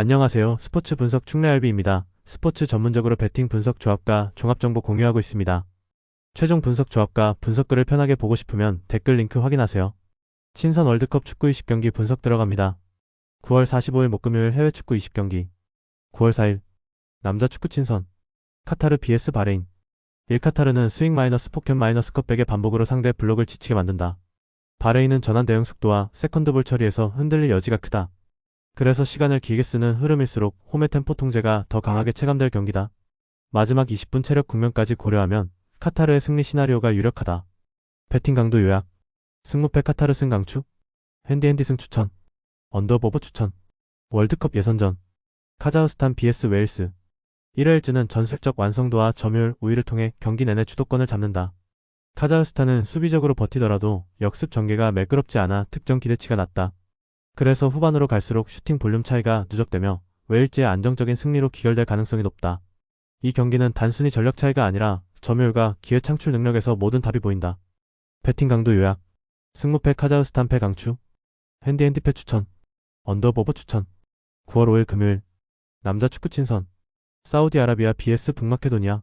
안녕하세요. 스포츠 분석 충래알비입니다. 스포츠 전문적으로 베팅 분석 조합과 종합정보 공유하고 있습니다. 최종 분석 조합과 분석글을 편하게 보고 싶으면 댓글 링크 확인하세요. 친선 월드컵 축구 20경기 분석 들어갑니다. 9월 45일 목금요일 해외 축구 20경기 9월 4일 남자 축구 친선 카타르 BS 바레인 1카타르는 스윙 마이너스 폭현 마이너스 컵백의 반복으로 상대 블록을 지치게 만든다. 바레인은 전환 대응 속도와 세컨드 볼 처리에서 흔들릴 여지가 크다. 그래서 시간을 길게 쓰는 흐름일수록 홈의 템포 통제가 더 강하게 체감될 경기다. 마지막 20분 체력 국면까지 고려하면 카타르의 승리 시나리오가 유력하다. 배팅 강도 요약 승무패 카타르 승 강추 핸디핸디 승 추천 언더보브 추천 월드컵 예선전 카자흐스탄 vs 웨일스 1회일즈는 전술적 완성도와 점유율 우위를 통해 경기 내내 주도권을 잡는다. 카자흐스탄은 수비적으로 버티더라도 역습 전개가 매끄럽지 않아 특정 기대치가 낮다. 그래서 후반으로 갈수록 슈팅 볼륨 차이가 누적되며 웨일즈의 안정적인 승리로 기결될 가능성이 높다. 이 경기는 단순히 전력 차이가 아니라 점유율과 기회 창출 능력에서 모든 답이 보인다. 배팅 강도 요약. 승무패 카자흐스탄 패 강추. 핸디 핸디 패 추천. 언더보브 추천. 9월 5일 금요일. 남자 축구 친선. 사우디아라비아 BS 북마케도니아.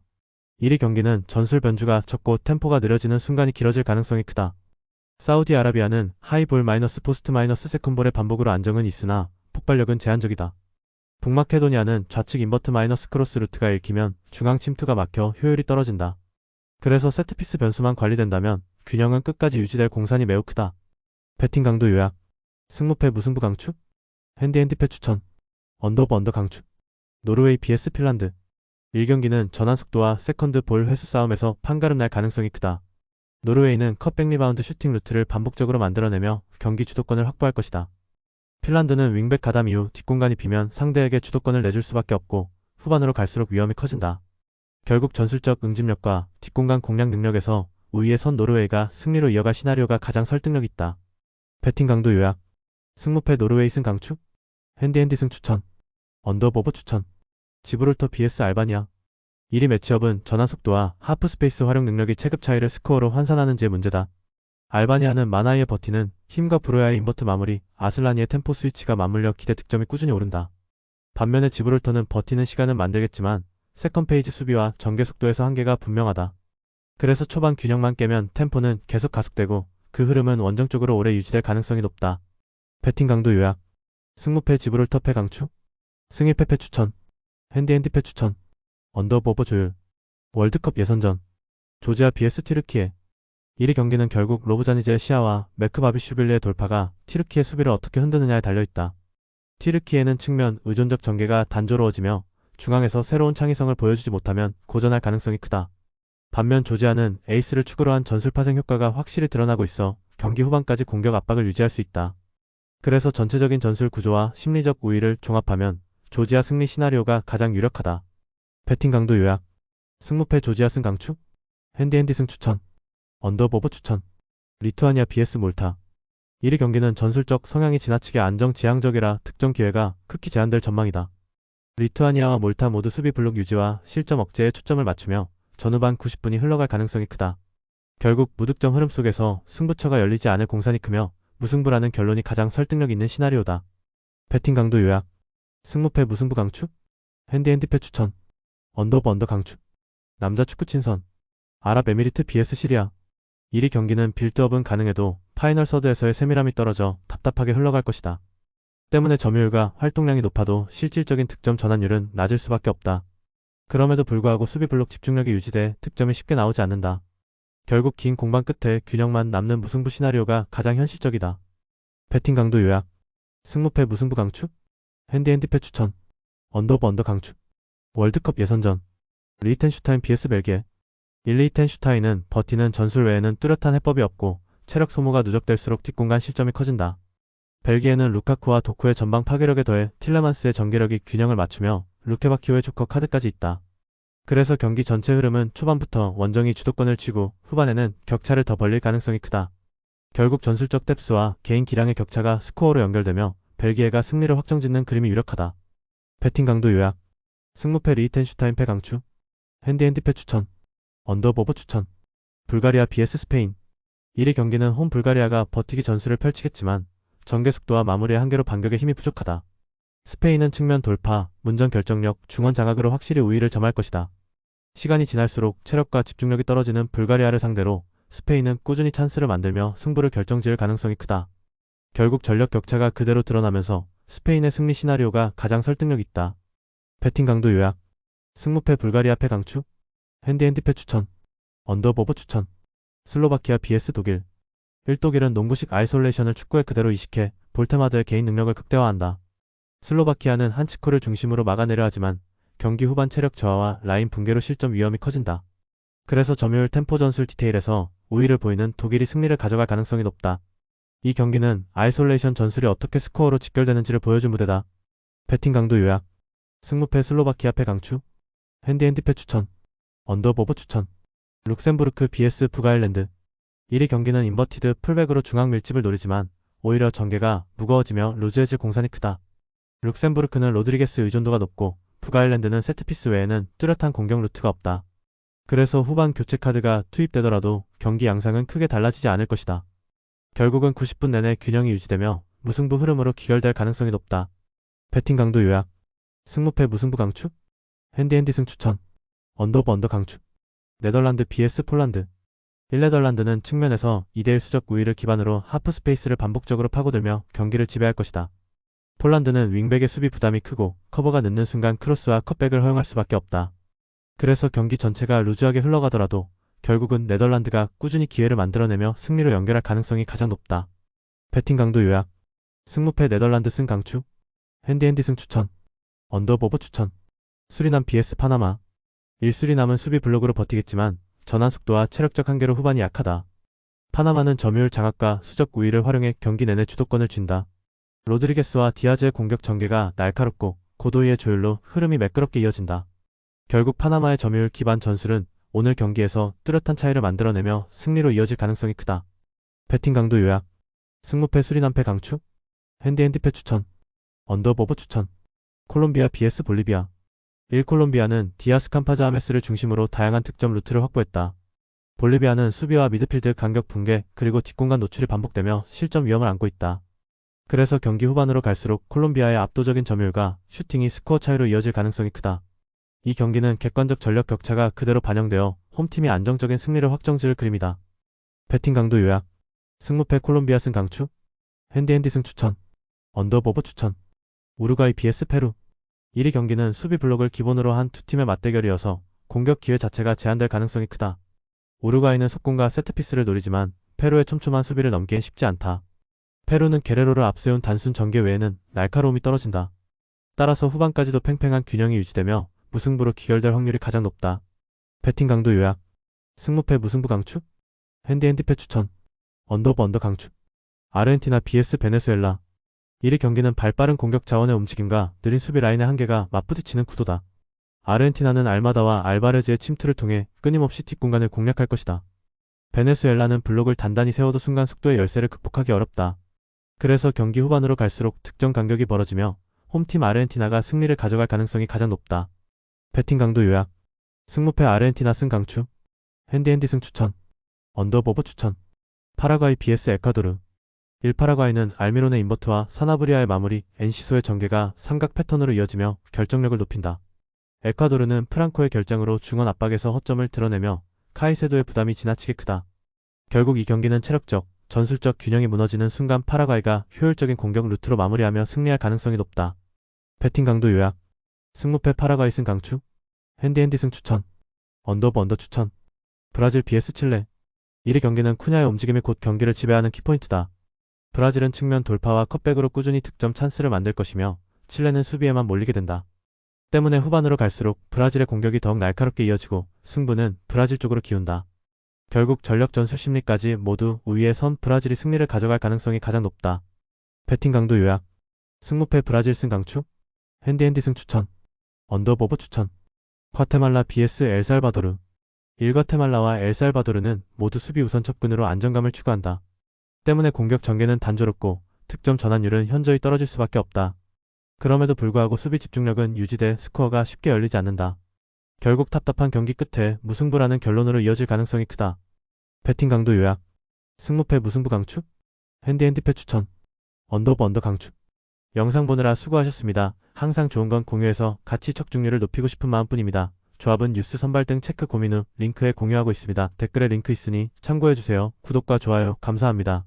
1위 경기는 전술 변주가 적고 템포가 느려지는 순간이 길어질 가능성이 크다. 사우디아라비아는 하이볼 마이너스 포스트 마이너스 세컨볼의 반복으로 안정은 있으나 폭발력은 제한적이다. 북마케도니아는 좌측 인버트 마이너스 크로스 루트가 읽히면 중앙 침투가 막혀 효율이 떨어진다. 그래서 세트피스 변수만 관리된다면 균형은 끝까지 유지될 공산이 매우 크다. 배팅 강도 요약 승무패 무승부 강추 핸디핸디패 추천 언더버 언더 강추 노르웨이 BS 핀란드 1경기는 전환 속도와 세컨드 볼 회수 싸움에서 판가름 날 가능성이 크다. 노르웨이는 컷백 리바운드 슈팅 루트를 반복적으로 만들어내며 경기 주도권을 확보할 것이다. 핀란드는 윙백 가담 이후 뒷공간이 비면 상대에게 주도권을 내줄 수밖에 없고 후반으로 갈수록 위험이 커진다. 결국 전술적 응집력과 뒷공간 공략 능력에서 우위에 선 노르웨이가 승리로 이어갈 시나리오가 가장 설득력 있다. 배팅 강도 요약 승무패 노르웨이 승 강추 핸디핸디 승 추천 언더보브 추천 지브롤터 BS 알바니아 1위 매치업은 전환 속도와 하프 스페이스 활용 능력이 체급 차이를 스코어로 환산하는지의 문제다. 알바니아는 마나이의 버티는 힘과 브로야의 인버트 마무리, 아슬라니의 템포 스위치가 맞물려 기대 득점이 꾸준히 오른다. 반면에 지브롤터는 버티는 시간은 만들겠지만 세컨 페이지 수비와 전개 속도에서 한계가 분명하다. 그래서 초반 균형만 깨면 템포는 계속 가속되고 그 흐름은 원정적으로 오래 유지될 가능성이 높다. 배팅 강도 요약 승무패 지브롤터 패 강추 승일 패패 추천 핸디핸디 패 추천 언더버버 조율 월드컵 예선전 조지아 BS 튀르키예 1위 경기는 결국 로브자니제 시아와 메크 바비슈빌리의 돌파가 튀르키예 수비를 어떻게 흔드느냐에 달려있다. 튀르키예는 측면 의존적 전개가 단조로워지며 중앙에서 새로운 창의성을 보여주지 못하면 고전할 가능성이 크다. 반면 조지아는 에이스를 축으로 한 전술 파생 효과가 확실히 드러나고 있어 경기 후반까지 공격 압박을 유지할 수 있다. 그래서 전체적인 전술 구조와 심리적 우위를 종합하면 조지아 승리 시나리오가 가장 유력하다. 배팅 강도 요약 승무패 조지아 승 강추 핸디핸디 승 추천 언더보브 추천 리투아니아 BS 몰타 1위 경기는 전술적 성향이 지나치게 안정지향적이라 득점 기회가 크게 제한될 전망이다. 리투아니아와 몰타 모두 수비 블록 유지와 실점 억제에 초점을 맞추며 전후반 90분이 흘러갈 가능성이 크다. 결국 무득점 흐름 속에서 승부처가 열리지 않을 공산이 크며 무승부라는 결론이 가장 설득력 있는 시나리오다. 배팅 강도 요약 승무패 무승부 강추 핸디핸디패 추천 언더버 언더 강추 남자 축구 친선 아랍에미리트 BS 시리아 1위 경기는 빌드업은 가능해도 파이널 서드에서의 세밀함이 떨어져 답답하게 흘러갈 것이다. 때문에 점유율과 활동량이 높아도 실질적인 득점 전환율은 낮을 수밖에 없다. 그럼에도 불구하고 수비 블록 집중력이 유지돼 득점이 쉽게 나오지 않는다. 결국 긴 공방 끝에 균형만 남는 무승부 시나리오가 가장 현실적이다. 배팅 강도 요약 승무패 무승부 강추 핸디핸디패 추천 언더버 언더 강추 월드컵 예선전 리텐슈타인 BS 벨기에 1, 리텐슈타인은 버티는 전술 외에는 뚜렷한 해법이 없고 체력 소모가 누적될수록 뒷공간 실점이 커진다. 벨기에는 루카쿠와 도쿠의 전방 파괴력에 더해 틸레만스의 전개력이 균형을 맞추며 루케바키오의 조커 카드까지 있다. 그래서 경기 전체 흐름은 초반부터 원정이 주도권을 쥐고 후반에는 격차를 더 벌릴 가능성이 크다. 결국 전술적 뎁스와 개인 기량의 격차가 스코어로 연결되며 벨기에가 승리를 확정짓는 그림이 유력하다. 배팅 강도 요약 승무패 리텐슈타인 패 강추 핸디핸디 패 추천 언더버버 추천 불가리아 BS 스페인 1위 경기는 홈 불가리아가 버티기 전술을 펼치겠지만 전개 속도와 마무리의 한계로 반격에 힘이 부족하다. 스페인은 측면 돌파, 문전 결정력, 중원 장악으로 확실히 우위를 점할 것이다. 시간이 지날수록 체력과 집중력이 떨어지는 불가리아를 상대로 스페인은 꾸준히 찬스를 만들며 승부를 결정지을 가능성이 크다. 결국 전력 격차가 그대로 드러나면서 스페인의 승리 시나리오가 가장 설득력 있다. 배팅 강도 요약 승무패 불가리아 패 강추 핸디핸디패 추천 언더버브 추천 슬로바키아 vs 독일 1독일은 농구식 아이솔레이션을 축구에 그대로 이식해 볼테마드의 개인 능력을 극대화한다. 슬로바키아는 한치코를 중심으로 막아내려 하지만 경기 후반 체력 저하와 라인 붕괴로 실점 위험이 커진다. 그래서 점유율 템포 전술 디테일에서 우위를 보이는 독일이 승리를 가져갈 가능성이 높다. 이 경기는 아이솔레이션 전술이 어떻게 스코어로 직결되는지를 보여준 무대다. 배팅 강도 요약 승무패 슬로바키아 패 강추 핸디핸디패 추천 언더버브 추천 룩셈부르크 vs 북아일랜드 1위 경기는 인버티드 풀백으로 중앙 밀집을 노리지만 오히려 전개가 무거워지며 루즈해질 공산이 크다. 룩셈부르크는 로드리게스 의존도가 높고 북아일랜드는 세트피스 외에는 뚜렷한 공격 루트가 없다. 그래서 후반 교체 카드가 투입되더라도 경기 양상은 크게 달라지지 않을 것이다. 결국은 90분 내내 균형이 유지되며 무승부 흐름으로 기결될 가능성이 높다. 배팅 강도 요약 승무패 무승부 강추? 핸디핸디 승 추천. 언더버 언더 강추. 네덜란드 vs 폴란드. 1네덜란드는 측면에서 2대1 수적 우위를 기반으로 하프 스페이스를 반복적으로 파고들며 경기를 지배할 것이다. 폴란드는 윙백의 수비 부담이 크고 커버가 늦는 순간 크로스와 컷백을 허용할 수밖에 없다. 그래서 경기 전체가 루즈하게 흘러가더라도 결국은 네덜란드가 꾸준히 기회를 만들어내며 승리로 연결할 가능성이 가장 높다. 배팅 강도 요약. 승무패 네덜란드 승 강추. 핸디핸디 승 추천 언더버버 추천 수리남 vs 파나마 1수리남은 수비 블록으로 버티겠지만 전환 속도와 체력적 한계로 후반이 약하다. 파나마는 점유율 장악과 수적 우위를 활용해 경기 내내 주도권을 쥔다. 로드리게스와 디아즈의 공격 전개가 날카롭고 고도의 조율로 흐름이 매끄럽게 이어진다. 결국 파나마의 점유율 기반 전술은 오늘 경기에서 뚜렷한 차이를 만들어내며 승리로 이어질 가능성이 크다. 배팅 강도 요약 승무패 수리남패 강추 핸디핸디패 추천 언더버브 추천 콜롬비아 vs 볼리비아 1 콜롬비아는 디아스 캄파자메스를 중심으로 다양한 득점 루트를 확보했다. 볼리비아는 수비와 미드필드 간격 붕괴 그리고 뒷공간 노출이 반복되며 실점 위험을 안고 있다. 그래서 경기 후반으로 갈수록 콜롬비아의 압도적인 점유율과 슈팅이 스코어 차이로 이어질 가능성이 크다. 이 경기는 객관적 전력 격차가 그대로 반영되어 홈팀이 안정적인 승리를 확정지을 그림이다. 배팅 강도 요약 승무패 콜롬비아 승 강추 핸디핸디 승 추천 언더버버 추천 우루과이 vs 페루 1위 경기는 수비 블록을 기본으로 한 두 팀의 맞대결이어서 공격 기회 자체가 제한될 가능성이 크다. 우루과이는 속공과 세트피스를 노리지만 페루의 촘촘한 수비를 넘기엔 쉽지 않다. 페루는 게레로를 앞세운 단순 전개 외에는 날카로움이 떨어진다. 따라서 후반까지도 팽팽한 균형이 유지되며 무승부로 기결될 확률이 가장 높다. 배팅 강도 요약 승무패 무승부 강추 핸디핸디패 추천 언더버 언더 강추 아르헨티나 vs 베네수엘라 1위 경기는 발빠른 공격 자원의 움직임과 느린 수비 라인의 한계가 맞부딪히는 구도다. 아르헨티나는 알마다와 알바레즈의 침투를 통해 끊임없이 뒷공간을 공략할 것이다. 베네수엘라는 블록을 단단히 세워도 순간 속도의 열세를 극복하기 어렵다. 그래서 경기 후반으로 갈수록 득점 간격이 벌어지며 홈팀 아르헨티나가 승리를 가져갈 가능성이 가장 높다. 배팅 강도 요약 승무패 아르헨티나 승 강추 핸디핸디 승 추천 언더버버 추천 파라과이 vs 에콰도르 1파라과이는 알미론의 인버트와 사나브리아의 마무리, 엔시소의 전개가 삼각 패턴으로 이어지며 결정력을 높인다. 에콰도르는 프랑코의 결장으로 중원 압박에서 허점을 드러내며 카이세도의 부담이 지나치게 크다. 결국 이 경기는 체력적, 전술적 균형이 무너지는 순간 파라과이가 효율적인 공격 루트로 마무리하며 승리할 가능성이 높다. 배팅 강도 요약 승무패 파라과이 승 강추 핸디핸디 승 추천 언더버 언더 추천 브라질 vs 칠레 1위 경기는 쿠냐의 움직임이 곧 경기를 지배하는 키포인트다. 브라질은 측면 돌파와 컷백으로 꾸준히 득점 찬스를 만들 것이며 칠레는 수비에만 몰리게 된다. 때문에 후반으로 갈수록 브라질의 공격이 더욱 날카롭게 이어지고 승부는 브라질 쪽으로 기운다. 결국 전력 전술 심리까지 모두 우위에 선 브라질이 승리를 가져갈 가능성이 가장 높다. 배팅 강도 요약 승무패 브라질 승 강추 핸디핸디 승 추천 언더버버 추천 과테말라 vs 엘살바도르 1과테말라와 엘살바도르는 모두 수비 우선 접근으로 안정감을 추구한다. 때문에 공격 전개는 단조롭고 득점 전환율은 현저히 떨어질 수밖에 없다. 그럼에도 불구하고 수비 집중력은 유지돼 스코어가 쉽게 열리지 않는다. 결국 답답한 경기 끝에 무승부라는 결론으로 이어질 가능성이 크다. 배팅 강도 요약 승무패 무승부 강추 핸디핸디패 추천 언더버 언더 강추 영상 보느라 수고하셨습니다. 항상 좋은 건 공유해서 가치 척중률을 높이고 싶은 마음뿐입니다. 조합은 뉴스 선발 등 체크 고민 후 링크에 공유하고 있습니다. 댓글에 링크 있으니 참고해주세요. 구독과 좋아요 감사합니다.